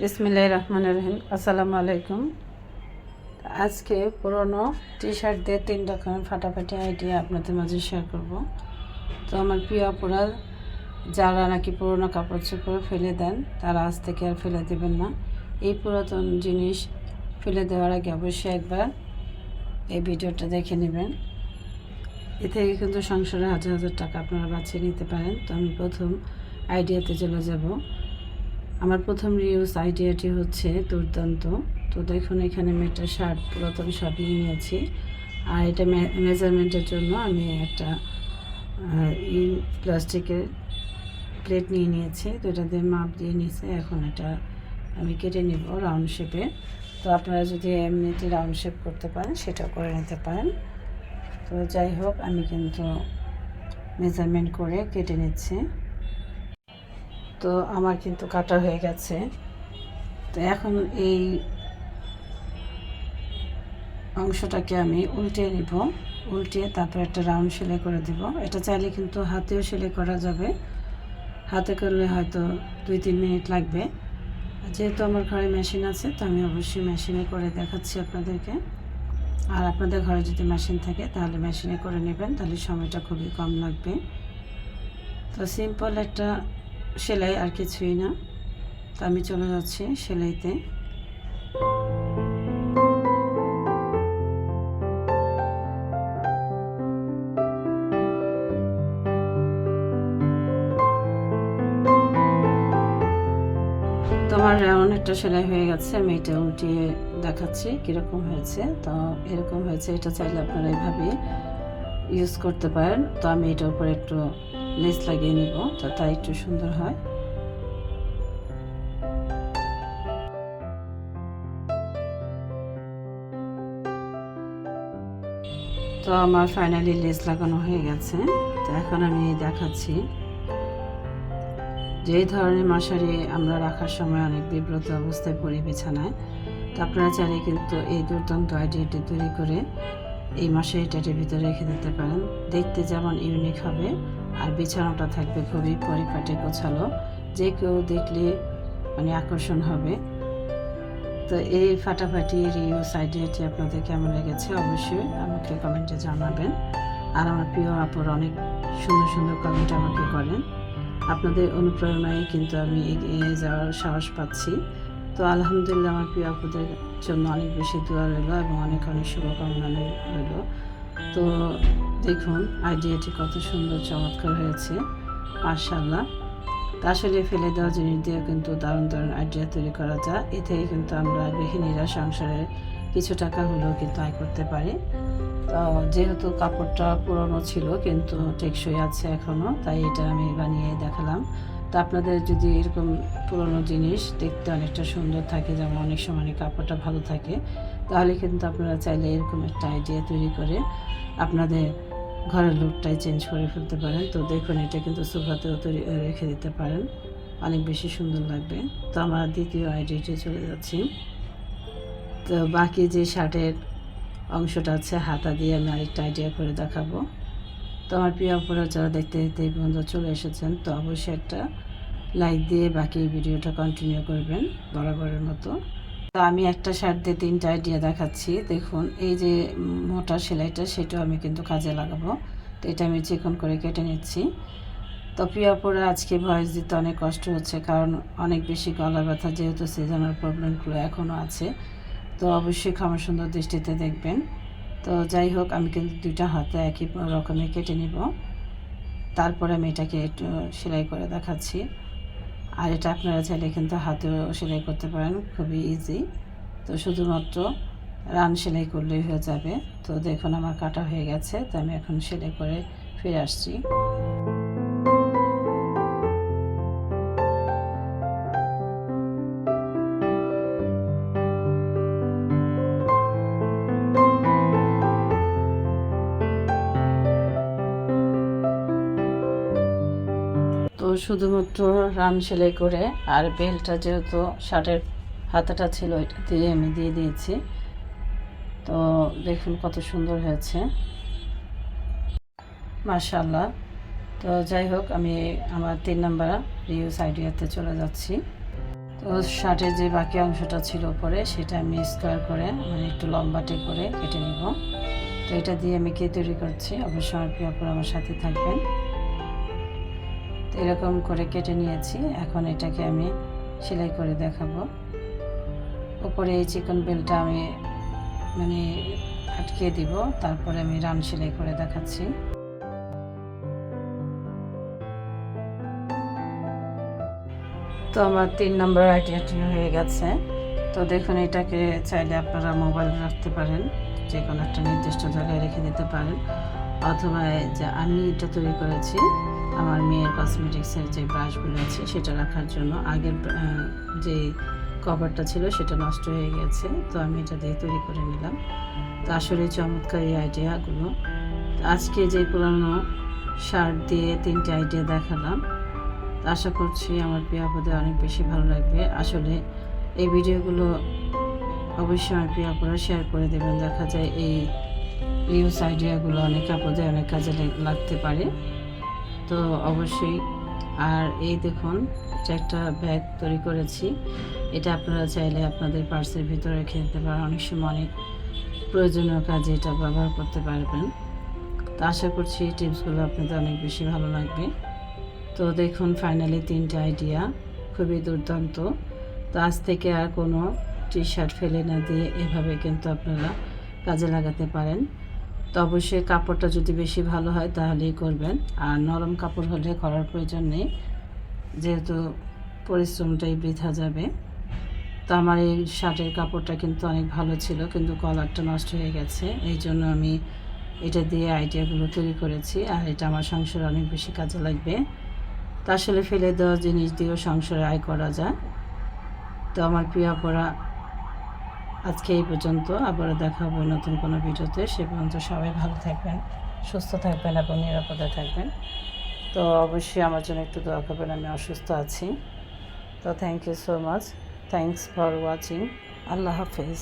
বিসমিল্লাহ রহমান রহিম। আসসালামু আলাইকুম। আজকে পুরনো টি শার্ট দিয়ে তিন রকমের ফাটাফাটি আইডিয়া আপনাদের মাঝে শেয়ার করব। তো আমার প্রিয় অপরাধ যারা নাকি পুরনো কাপড় চোপড় ফেলে দেন, তারা আজ থেকে আর ফেলে দেবেন না। এই পুরাতন জিনিস ফেলে দেওয়ার আগে অবশ্যই একবার এই ভিডিওটা দেখে নেবেন। এ থেকে কিন্তু সংসারে হাজার হাজার টাকা আপনারা বাঁচিয়ে নিতে পারেন। তো আমি প্রথম আইডিয়াতে চলে যাব। আমার প্রথম রিউজ আইডিয়াটি হচ্ছে দুর্দান্ত। তো দেখুন, এখানে আমি একটা শার্ট পুরাতন সব নিয়ে নিয়েছি। আর এটা মেজারমেন্টের জন্য আমি একটা প্লাস্টিকের প্লেট নিয়ে নিয়েছি। তো এটা দিয়ে মাপ দিয়ে নিয়েছে। এখন এটা আমি কেটে নিব রাউন্ড শেপে তো আপনারা যদি এমনিতে রাউন্ড শেপ করতে পারেন, সেটাও করে নিতে পারেন। তো যাই হোক, আমি কিন্তু মেজারমেন্ট করে কেটে নিচ্ছি। তো আমার কিন্তু কাটা হয়ে গেছে। তো এখন এই অংশটাকে আমি উল্টে নিব। উল্টিয়ে তারপর একটা রাউন্ড সেলাই করে দিব। এটা চাইলে কিন্তু হাতেও সেলাই করা যাবে। হাতে করলে হয়তো দুই, তিন মিনিট লাগবে। যেহেতু আমার ঘরে মেশিন আছে, তো আমি অবশ্যই মেশিনে করে দেখাচ্ছি আপনাদেরকে। আর আপনাদের ঘরে যদি মেশিন থাকে, তাহলে মেশিনে করে নেবেন, তাহলে সময়টা খুবই কম লাগবে। তো সিম্পল একটা সেলাই আর কিছুই না। তো আমি চলে যাচ্ছি সেলাইতে। তোমার অনেকটা সেলাই হয়ে গেছে, আমি এটা উল্টিয়ে দেখাচ্ছি কীরকম হয়েছে। তো এরকম হয়েছে, এটা চাইলে আপনারা এইভাবে ইউজ করতে পারেন। তো আমি এটার উপরে একটু লেস লাগিয়ে নিব তো তাই একটু সুন্দর হয়। তো আমার ফাইনালি লেস লাগানো হয়ে গেছে। তো এখন আমি দেখাচ্ছি যেই ধরনের মশারি আমরা রাখার সময় অনেক বিব্রত অবস্থায় পড়ি বিছানায়। তো আপনারা চাইলে কিন্তু এই দুর্দান্ত আইডিয়াটি তৈরি করে এই মশারিটাটির ভিতরে রেখে দিতে পারেন। দেখতে যেমন ইউনিক হবে আর বিছানাটা থাকবে খুবই পরিপাটে, গোছালো। যে কেউ দেখলে মানে আকর্ষণ হবে। তো এই ফাটাফাটি রিউজ আইডিয়াটি আপনাদের কেমন লেগেছে অবশ্যই আমাকে কমেন্টে জানাবেন। আর আমার প্রিয় আপুর অনেক সুন্দর সুন্দর কমেন্ট আমাকে করেন। আপনাদের অনুপ্রেরণায় কিন্তু আমি এগিয়ে যাওয়ার সাহস পাচ্ছি। তো আলহামদুলিল্লাহ আমার প্রিয় আপুদের জন্য অনেক বেশি দোয়া রইল এবং অনেক অনেক শুভকামনা রইল। তো দেখুন, আইডিয়াটি কত সুন্দর, চমৎকার হয়েছে। মার্শাল্লাহ তা আসলে ফেলে দেওয়া জিনিস দিয়ে কিন্তু দারুণ দারুণ আইডিয়া তৈরি করা যায়। এ থেকে কিন্তু আমরা গৃহিণীরা সংসারে কিছু টাকা হলেও কিন্তু আয় করতে পারি। তো যেহেতু কাপড়টা পুরনো ছিল, কিন্তু টেকসই আছে এখনও তাই এটা আমি বানিয়ে দেখালাম। তো আপনাদের যদি এরকম পুরনো জিনিস দেখতে অনেকটা সুন্দর থাকে, যেমন অনেক সময় কাপড়টা ভালো থাকে, তাহলে কিন্তু আপনারা চাইলে এরকম একটা আইডিয়া তৈরি করে আপনাদের ঘরের লুকটাই চেঞ্জ করে ফেলতে পারেন। তো দেখুন, এটা কিন্তু সোফাতেও তৈরি রেখে দিতে পারেন। অনেক বেশি সুন্দর লাগবে। তো আমার দ্বিতীয় আইডিয়াটি চলে যাচ্ছি। তো বাকি যে শার্টের অংশটা আছে, হাতা দিয়ে আমি আরেকটা আইডিয়া করে দেখাবো। তো আমার প্রিয় অপরা যারা দেখতে দেখতে এই পর্যন্ত চলে এসেছেন, তো অবশ্যই একটা লাইক দিয়ে বাকি ভিডিওটা কন্টিনিউ করবেন বরাবরের মতো। তো আমি একটা শার্ট দিয়ে তিনটা আইডিয়া দেখাচ্ছি। দেখুন, এই যে মোটা সেলাইটা, সেটাও আমি কিন্তু কাজে লাগাবো। তো এটা আমি চিকন করে কেটে নিচ্ছি। তো প্রিয়াপুরা আজকে ভয়েস দিতে অনেক কষ্ট হচ্ছে, কারণ অনেক বেশি গলা ব্যথা যেহেতু সিজনাল প্রবলেমগুলো এখনও আছে। তো অবশ্যই ক্ষমা সুন্দর দৃষ্টিতে দেখবেন। তো যাই হোক, আমি কিন্তু দুইটা হাতে একই রকমের কেটে নিব। তারপরে আমি এটাকে একটু সেলাই করে দেখাচ্ছি। আর এটা আপনারা চাইলে কিন্তু হাতেও সেলাই করতে পারেন, খুবই ইজি তো শুধুমাত্র রান সেলাই করলেই হয়ে যাবে। তো দেখুন, আমার কাটা হয়ে গেছে, তো আমি এখন সেলাই করে ফিরে আসছি। শুধুমাত্র রান সেলাই করে, আর বেলটা যেহেতু শার্টের হাতাটা ছিল এটা দিয়ে আমি দিয়ে দিয়েছি। তো দেখুন কত সুন্দর হয়েছে। মার্শাল্লাহ তো যাই হোক, আমি আমার তিন নাম্বার রিউজ আইডিয়াতে চলে যাচ্ছি। তো শার্টের যে বাকি অংশটা ছিল উপরে, সেটা আমি স্কোয়ার করে মানে একটু লম্বাটে করে কেটে নিব। তো এটা দিয়ে আমি কে তৈরি করছি? অবশ্যই আমার প্রিয় আমার সাথে থাকবেন। এরকম করে কেটে নিয়েছি। এখন এটাকে আমি সেলাই করে দেখাবো। উপরে এই চিকন বেলটা আমি মানে আটকে দিব, তারপরে আমি রান সেলাই করে দেখাচ্ছি। তো আমার তিন নম্বর আইডিয়াটি হয়ে গেছে। তো দেখুন, এটাকে চাইলে আপনারা মোবাইল রাখতে পারেন, যে কোনো একটা নির্দিষ্ট জায়গায় রেখে দিতে পারেন। অথবা যে আমি এটা তৈরি করেছি আমার মেয়ের কসমেটিক্সের যে ব্রাশগুলো আছে, সেটা রাখার জন্য আগের যে কভারটা ছিল সেটা নষ্ট হয়ে গেছে। তো আমি এটা দিয়ে তৈরি করে নিলাম। তো আসলে চমৎকার এই আইডিয়াগুলো আজকে যে পুরানো শার্ট দিয়ে তিনটে আইডিয়া দেখালাম। আশা করছি আমার প্রিয় আপুদের অনেক বেশি ভালো লাগবে। আসলে এই ভিডিওগুলো অবশ্যই আমার প্রিয় আপুরা শেয়ার করে দেবেন। দেখা যায় এই ইউজ আইডিয়াগুলো অনেক আপদে অনেক কাজে লাগতে পারে। তো অবশ্যই। আর এই দেখুন একটা ব্যাগ তৈরি করেছি। এটা আপনারা চাইলে আপনাদের পার্সের ভিতরে রেখে দিতে পারেন। অনেক সময় অনেক প্রয়োজনীয় কাজে এটা ব্যবহার করতে পারবেন। তো আশা করছি এই টিপসগুলো আপনাদের অনেক বেশি ভালো লাগবে। তো দেখুন, ফাইনালি তিনটে আইডিয়া, খুবই দুর্দান্ত। তো আজ থেকে আর কোনো টি শার্ট ফেলে না দিয়ে এভাবে কিন্তু আপনারা কাজে লাগাতে পারেন। তো অবশ্যই কাপড়টা যদি বেশি ভালো হয় তাহলেই করবেন। আর নরম কাপড় হলে করার প্রয়োজন নেই, যেহেতু পরিশ্রমটাই বৃথা যাবে। তো আমার এই শার্টের কাপড়টা কিন্তু অনেক ভালো ছিল, কিন্তু কলারটা নষ্ট হয়ে গেছে। এই জন্য আমি এটা দিয়ে আইডিয়াগুলো তৈরি করেছি, আর এটা আমার সংসারে অনেক বেশি কাজে লাগবে। তা আসলে ফেলে দেওয়া জিনিস দিয়েও সংসারে আয় করা যায়। তো আমার প্রিয় পড়া আজকে এই পর্যন্ত আবার দেখা হবে নতুন কোনো ভিডিওতে। সে পর্যন্ত সবাই ভালো থাকবেন, সুস্থ থাকবেন এবং নিরাপদে থাকবেন। তো অবশ্যই আমার জন্য একটু দোয়া করবেন, আমি অসুস্থ আছি। তো thank you so much thanks for watching Allah হাফেজ।